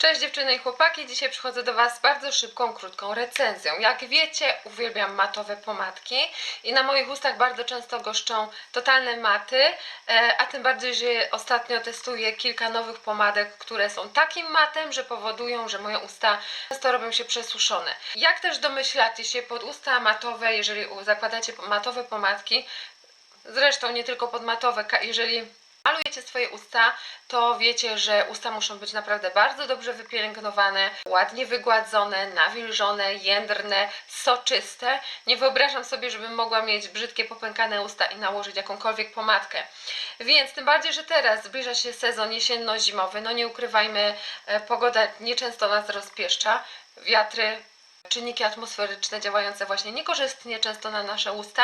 Cześć dziewczyny i chłopaki, dzisiaj przychodzę do Was z bardzo szybką, krótką recenzją. Jak wiecie, uwielbiam matowe pomadki i na moich ustach bardzo często goszczą totalne maty, e, a tym bardziej, że ostatnio testuję kilka nowych pomadek, które są takim matem, że powodują, że moje usta często robią się przesuszone. Jak też domyślacie się, pod usta matowe, jeżeli zakładacie matowe pomadki, zresztą nie tylko pod matowe, jeżeli malujecie swoje usta, to wiecie, że usta muszą być naprawdę bardzo dobrze wypielęgnowane, ładnie wygładzone, nawilżone, jędrne, soczyste. Nie wyobrażam sobie, żebym mogła mieć brzydkie, popękane usta i nałożyć jakąkolwiek pomadkę. Więc tym bardziej, że teraz zbliża się sezon jesienno-zimowy, no nie ukrywajmy, e, pogoda nieczęsto nas rozpieszcza, wiatry czynniki atmosferyczne działające właśnie niekorzystnie często na nasze usta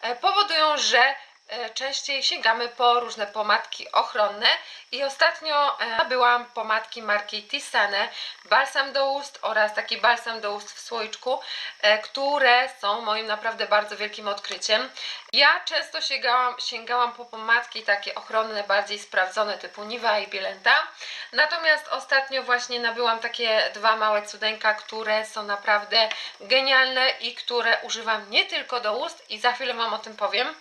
e, powodują, że częściej sięgamy po różne pomadki ochronne i ostatnio e, nabyłam pomadki marki Tisane, balsam do ust oraz taki balsam do ust w słoiczku, e, które są moim naprawdę bardzo wielkim odkryciem. Ja często sięgałam, sięgałam po pomadki takie ochronne, bardziej sprawdzone typu Niva i Bielenta, natomiast ostatnio właśnie nabyłam takie dwa małe cudeńka, które są naprawdę genialne i które używam nie tylko do ust i za chwilę Wam o tym powiem.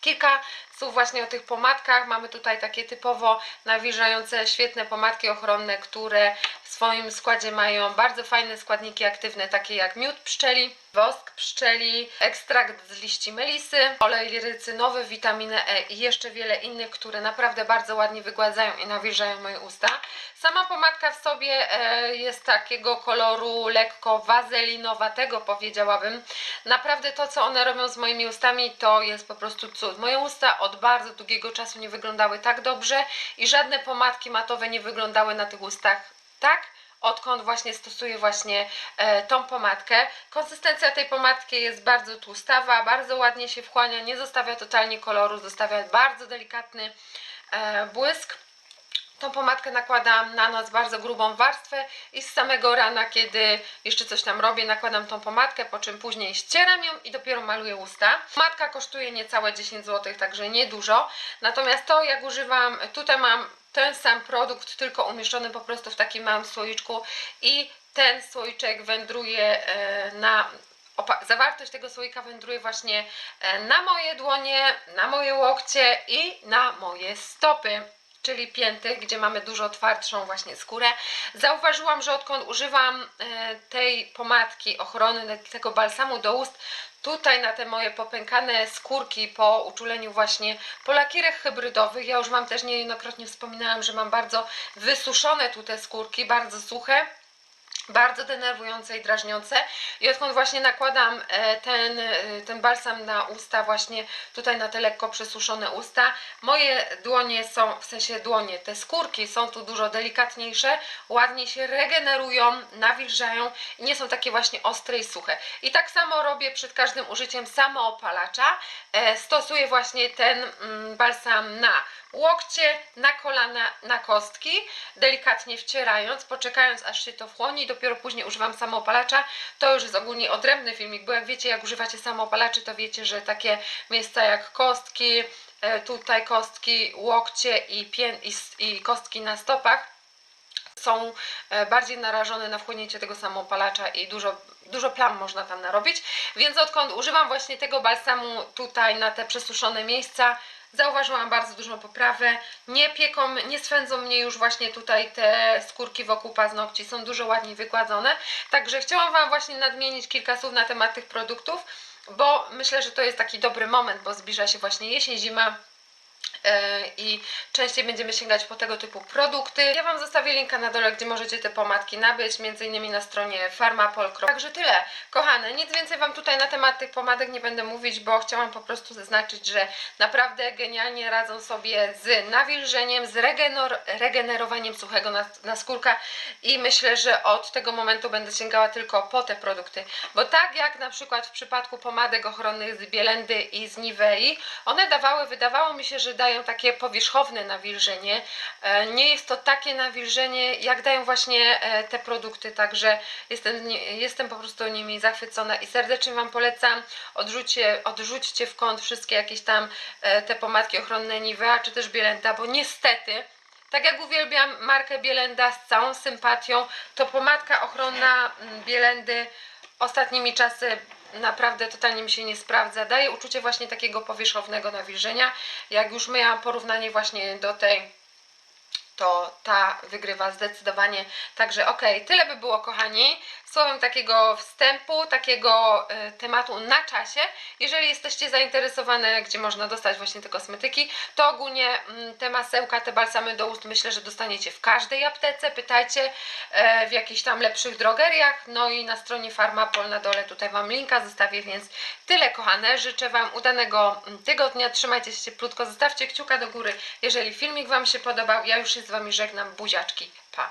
Kilka słów właśnie o tych pomadkach. Mamy tutaj takie typowo nawilżające, świetne pomadki ochronne, które w swoim składzie mają bardzo fajne składniki aktywne, takie jak miód pszczeli, wosk pszczeli, ekstrakt z liści melisy, olej lirycynowy, witaminę E i jeszcze wiele innych, które naprawdę bardzo ładnie wygładzają i nawilżają moje usta. Sama pomadka w sobie e, jest takiego koloru lekko wazelinowatego powiedziałabym. Naprawdę to, co one robią z moimi ustami, to jest po prostu cud. Moje usta od bardzo długiego czasu nie wyglądały tak dobrze i żadne pomadki matowe nie wyglądały na tych ustach tak, odkąd właśnie stosuję właśnie e, tą pomadkę. Konsystencja tej pomadki jest bardzo tłustawa, bardzo ładnie się wchłania, nie zostawia totalnie koloru, zostawia bardzo delikatny e, błysk. Tą pomadkę nakładam na noc bardzo grubą warstwę i z samego rana, kiedy jeszcze coś tam robię, nakładam tą pomadkę, po czym później ścieram ją i dopiero maluję usta. Pomadka kosztuje niecałe 10 zł, także niedużo. Natomiast to jak używam, tutaj mam ten sam produkt, tylko umieszczony po prostu w takim małym słoiczku i ten słoiczek wędruje e, na zawartość tego słoika wędruje właśnie e, na moje dłonie, na moje łokcie i na moje stopy czyli pięty, gdzie mamy dużo twardszą właśnie skórę. Zauważyłam, że odkąd używam e, tej pomadki ochronnej, tego balsamu do ust, tutaj na te moje popękane skórki po uczuleniu właśnie po lakierach hybrydowych, ja już mam też niejednokrotnie wspominałam, że mam bardzo wysuszone tu te skórki, bardzo suche, bardzo denerwujące i drażniące. I odkąd właśnie nakładam e, ten, e, ten balsam na usta właśnie tutaj na te lekko przesuszone usta moje dłonie są, w sensie dłonie, te skórki są tu dużo delikatniejsze ładnie się regenerują, nawilżają i nie są takie właśnie ostre i suche. I tak samo robię przed każdym użyciem samoopalacza. E, stosuję właśnie ten mm, balsam na łokcie, na kolana, na kostki, delikatnie wcierając, poczekając aż się to wchłonie i dopiero później używam samoopalacza. To już jest ogólnie odrębny filmik, bo jak wiecie, jak używacie samoopalaczy, to wiecie, że takie miejsca jak kostki, e, tutaj kostki, łokcie i, pię- i, i kostki na stopach są e, bardziej narażone na wchłonięcie tego samoopalacza i dużo, dużo plam można tam narobić. Więc odkąd używam właśnie tego balsamu tutaj na te przesuszone miejsca, zauważyłam bardzo dużą poprawę. Nie pieką, nie swędzą mnie już właśnie tutaj te skórki wokół paznokci, są dużo ładniej wygładzone. Także chciałam Wam właśnie nadmienić kilka słów na temat tych produktów, bo myślę, że to jest taki dobry moment, bo zbliża się właśnie jesień, zima. E, i częściej będziemy sięgać po tego typu produkty. Ja Wam zostawię linka na dole, gdzie możecie te pomadki nabyć, między innymi na stronie farmapol. Także tyle, kochane, nic więcej Wam tutaj na temat tych pomadek nie będę mówić, bo chciałam po prostu zaznaczyć, że naprawdę genialnie radzą sobie z nawilżeniem, z regenerowaniem suchego nas- naskórka i myślę, że od tego momentu będę sięgała tylko po te produkty, bo tak jak na przykład w przypadku pomadek ochronnych z Bielendy i z Nivei, one dawały, wydawało mi się, że dają takie powierzchowne nawilżenie. E, Nie jest to takie nawilżenie, jak dają właśnie e, te produkty, także jestem, jestem po prostu nimi zachwycona i serdecznie Wam polecam. Odrzućcie, odrzućcie w kąt wszystkie jakieś tam e, te pomadki ochronne Nivea czy też Bielenta, bo niestety Tak jak uwielbiam markę Bielenda z całą sympatią, to pomadka ochronna mm, Bielendy ostatnimi czasy naprawdę totalnie mi się nie sprawdza. Daje uczucie właśnie takiego powierzchownego nawilżenia. Jak już miałam porównanie właśnie do tej to ta wygrywa zdecydowanie. Także okej, tyle by było kochani. Słowem takiego wstępu, takiego e, tematu na czasie. Jeżeli jesteście zainteresowane, gdzie można dostać właśnie te kosmetyki, to ogólnie mm, te masełka, te balsamy do ust myślę, że dostaniecie w każdej aptece. Pytajcie e, w jakichś tam lepszych drogeriach. No i na stronie Farmapol na dole tutaj Wam linka zostawię, więc tyle kochane. Życzę Wam udanego mm, tygodnia. Trzymajcie się cieplutko, zostawcie kciuka do góry, jeżeli filmik Wam się podobał. Ja już się z Wami żegnam. Buziaczki. Pa!